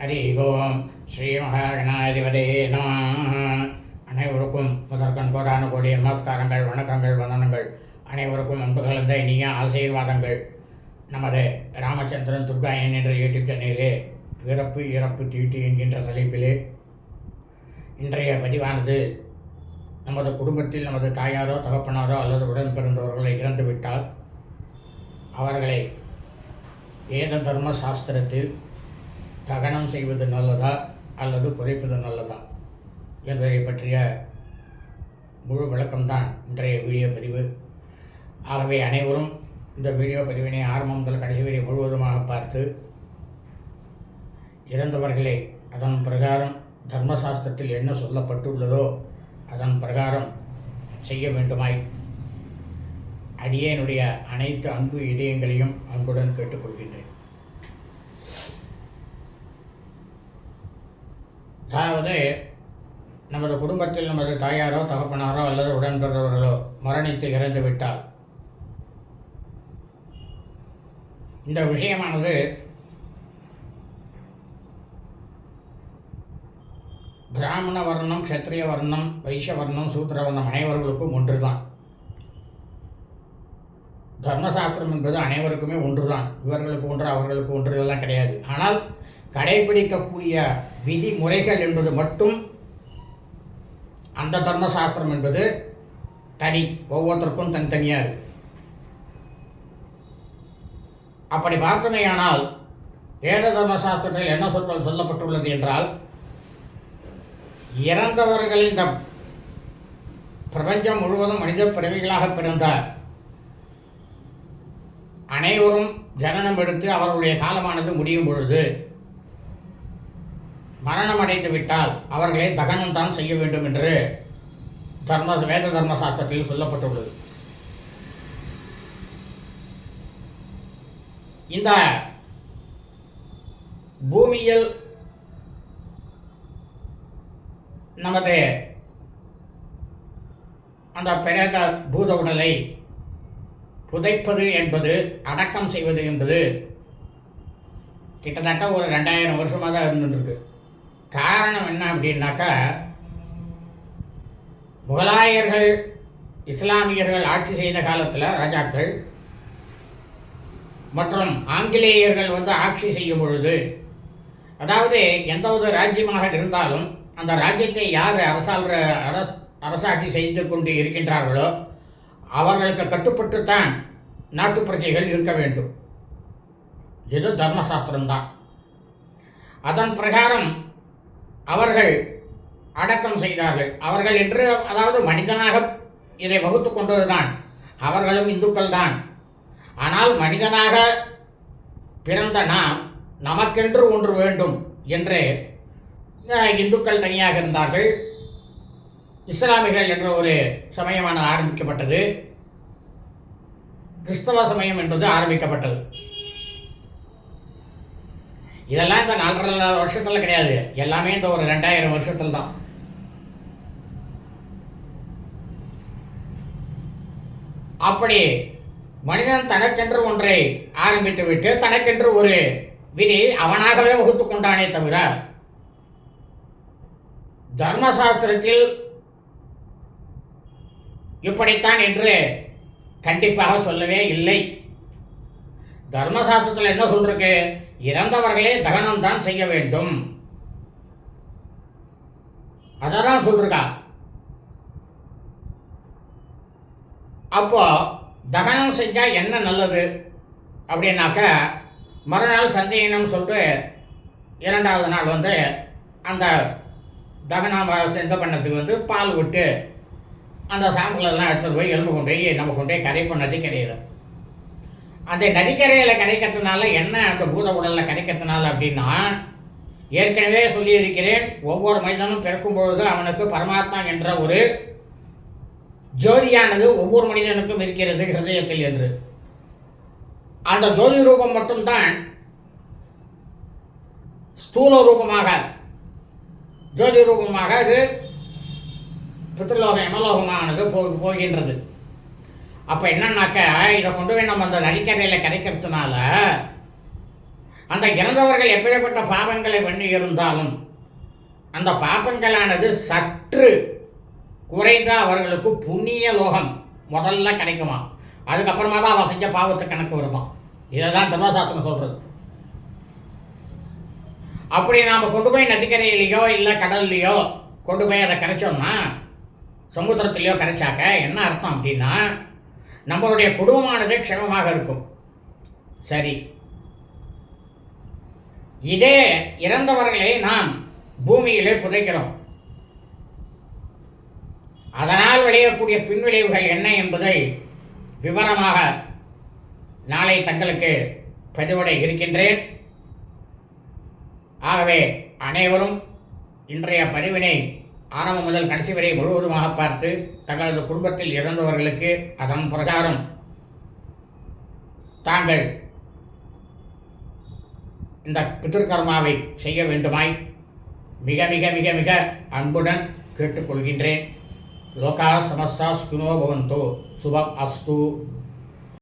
ஹரி ஓம் ஸ்ரீ மகாகணாதிபதே நம. அனைவருக்கும் முதற்கண் கோடான கோடி நமஸ்காரங்கள் வணக்கங்கள் வந்தனங்கள். அனைவருக்கும் அன்பு கலந்த இனிய ஆசீர்வாதங்கள். நமது ராமச்சந்திரன் துர்காயன் என்ற யூடியூப் சேனலிலே பிறப்பு இறப்பு தீட்டு என்கின்ற தலைப்பிலே இன்றைய பதிவானது நமது குடும்பத்தில் நமது தாயாரோ தகப்பனாரோ அல்லது உடன் பிறந்தவர்களை இறந்துவிட்டால் அவர்களை வேத தர்ம சாஸ்திரத்தில் தகனம் செய்வது நல்லதா அல்லது குறைப்பது நல்லதா என்பதை பற்றிய முழு விளக்கம்தான் இன்றைய வீடியோ பதிவு. ஆகவே அனைவரும் இந்த வீடியோ பதிவினை ஆரம்பம் முதல் கடைசி வரை முழுவதுமாக பார்த்து இறந்தவர்களை அதன் பிரகாரம் தர்மசாஸ்திரத்தில் என்ன சொல்லப்பட்டுள்ளதோ அதன் பிரகாரம் செய்ய வேண்டுமாய். அடியேனுடைய அனைத்து அன்பு இதயங்களையும் அன்புடன் கேட்டுக்கொள்கின்றேன். அதாவது நமது குடும்பத்தில் நமது தாயாரோ தகப்பனாரோ அல்லது உடன்பிறவர்களோ மரணித்து இறந்து விட்டால். இந்த விஷயமானது பிராமண வர்ணம் க்ஷத்ரிய வர்ணம் வைஷ்ய வர்ணம் சூத்திர வர்ணம் அனைவர்களுக்கும் ஒன்றுதான். தர்மசாஸ்திரம் என்பது அனைவருக்குமே ஒன்றுதான். இவர்களுக்கு ஒன்று அவர்களுக்கு ஒன்று இதெல்லாம் கிடையாது. ஆனால் கடைபிடிக்கக்கூடிய விதிமுறைகள் என்பது மட்டும் அந்த தர்மசாஸ்திரம் என்பது தனி. ஒவ்வொருத்தருக்கும் தனித்தனியாக இருக்கு. அப்படி பார்த்தமையானால் வேத தர்மசாஸ்திரத்தில் என்ன சொற்கள் சொல்லப்பட்டுள்ளது என்றால் இறந்தவர்கள் இந்த பிரபஞ்சம் முழுவதும் மனித பிறவிகளாக பிறந்தார். அனைவரும் ஜனனம் எடுத்து அவர்களுடைய காலமானது முடியும் பொழுது மரணம் அடைந்து விட்டால் அவர்களை தகனம் தான் செய்ய வேண்டும் என்று தர்ம வேத தர்ம சாஸ்திரத்தில் சொல்லப்பட்டுள்ளது. இந்த பூமியில் நமது அந்த பிரேத பூத உடலை புதைப்பது என்பது அடக்கம் செய்வது என்பது கிட்டத்தட்ட ஒரு ரெண்டாயிரம் வருஷமாக தான் காரணம் என்ன அப்படின்னாக்கா முகலாயர்கள் இஸ்லாமியர்கள் ஆட்சி செய்த காலத்தில் ராஜாக்கள் மற்றும் ஆங்கிலேயர்கள் வந்து ஆட்சி செய்யும் பொழுது அதாவது எந்த ஒரு ராஜ்யமாக இருந்தாலும் அந்த ராஜ்யத்தை யார் அரசால் அரச அரசாட்சி செய்து கொண்டு இருக்கின்றார்களோ அவர்களுக்கு கட்டுப்பட்டுத்தான் நாட்டு பிரஜைகள் இருக்க வேண்டும். இது தர்மசாஸ்திரம்தான். அதன் பிரகாரம் அவர்கள் அடக்கம் செய்தார்கள். அவர்கள் என்று அதாவது மனிதனாக இதை வகுத்து கொண்டதுதான். அவர்களும் இந்துக்கள் தான் ஆனால் மனிதனாக பிறந்த நாம் நமக்கென்று ஒன்று வேண்டும் என்று இந்துக்கள் தனியாக இருந்தார்கள். இஸ்லாமிகள் என்ற ஒரு சமயமான ஆரம்பிக்கப்பட்டது. கிறிஸ்தவ சமயம் என்பது ஆரம்பிக்கப்பட்டது. இதெல்லாம் இந்த நாலரை வருஷத்தில் கிடையாது. எல்லாமே இந்த ஒரு ரெண்டாயிரம் வருஷத்தில் தான். அப்படி மனிதன் தனக்கென்று ஒன்றை ஆரம்பித்து விட்டு தனக்கென்று ஒரு விதி அவனாகவே வகுத்து கொண்டானே தவிர தர்மசாஸ்திரத்தில் இப்படித்தான் என்று கண்டிப்பாக சொல்லவே இல்லை. தர்மசாஸ்திரத்தில் என்ன சொல்றேன் இறந்தவர்களே தகனம் தான் செய்ய வேண்டும். அதை தான் சொல்லிருக்கா அப்போ தகனம் செஞ்சா என்ன நல்லது? அப்படின்னாக்க மறுநாள் சந்தேகம்னு சொல்லிட்டு இரண்டாவது நாள் வந்து அந்த தகனம் இந்த பண்ணத்துக்கு வந்து பால் விட்டு அந்த சாம்பிள் எல்லாம் எடுத்துகிட்டு போய் எலும்பு கொண்டு போய் நம்ம கொண்டு போய் கரை பண்ணது கிடையாது. அந்த நதிக்கரையில் கிடைக்கிறதுனால என்ன அந்த பூத உடலில் கிடைக்கிறதுனால அப்படின்னா ஏற்கனவே சொல்லியிருக்கிறேன் ஒவ்வொரு மனிதனும் பிறக்கும் பொழுது அவனுக்கு பரமாத்மா என்ற ஒரு ஜோதியானது ஒவ்வொரு மனிதனுக்கும் இருக்கிறது ஹிருதயத்தில் என்று. அந்த ஜோதி ரூபம் மட்டும்தான் ஸ்தூல ரூபமாக ஜோதி ரூபமாக அது பித்ருலோகம் யமலோகமானது போ போகின்றது. அப்போ என்னன்னாக்க இதை கொண்டு போய் நம்ம அந்த நடிக்கரையில் கிடைக்கிறதுனால அந்த இறந்தவர்கள் எப்படிப்பட்ட பாவங்களை பண்ணி இருந்தாலும் அந்த பாப்பங்களானது சற்று குறைந்த அவர்களுக்கு புண்ணிய லோகம் முதல்ல கிடைக்குமா? அதுக்கப்புறமா தான் அவன் செஞ்ச பாவத்து கணக்கு வருவான் இதை தான் தர்மசாஸ்திரம் சொல்கிறது அப்படி நாம் கொண்டு போய் நதிக்கரையிலையோ இல்லை கடல்லையோ கொண்டு போய் அதை கரைச்சோம்னா சமுத்திரத்துலேயோ கரைச்சாக்க என்ன அர்த்தம் அப்படின்னா நம்மளுடைய குடும்பமானது க்ஷமமாக இருக்கும். சரி. இதே இறந்தவர்களை நாம் பூமியிலே புதைக்கிறோம். அதனால் விளையக்கூடிய பின்விளைவுகள் என்ன என்பதை விவரமாக நாளை தங்களுக்கு பதிவிட இருக்கின்றேன். ஆகவே அனைவரும் இன்றைய பதிவினை ஆரம்பம் முதல் கடைசி வரை முழுவதுமாக பார்த்து தங்களது குடும்பத்தில் இறந்தவர்களுக்கு அதன் பிரகாரம் தாங்கள் இந்த பித்திருக்கர்மாவை செய்ய வேண்டுமாய் மிக மிக மிக மிக அன்புடன் கேட்டுக்கொள்கின்றேன். லோகா சமஸ்தா ஸ்குனோ பவந்தோ. சுபம் அஸ்து.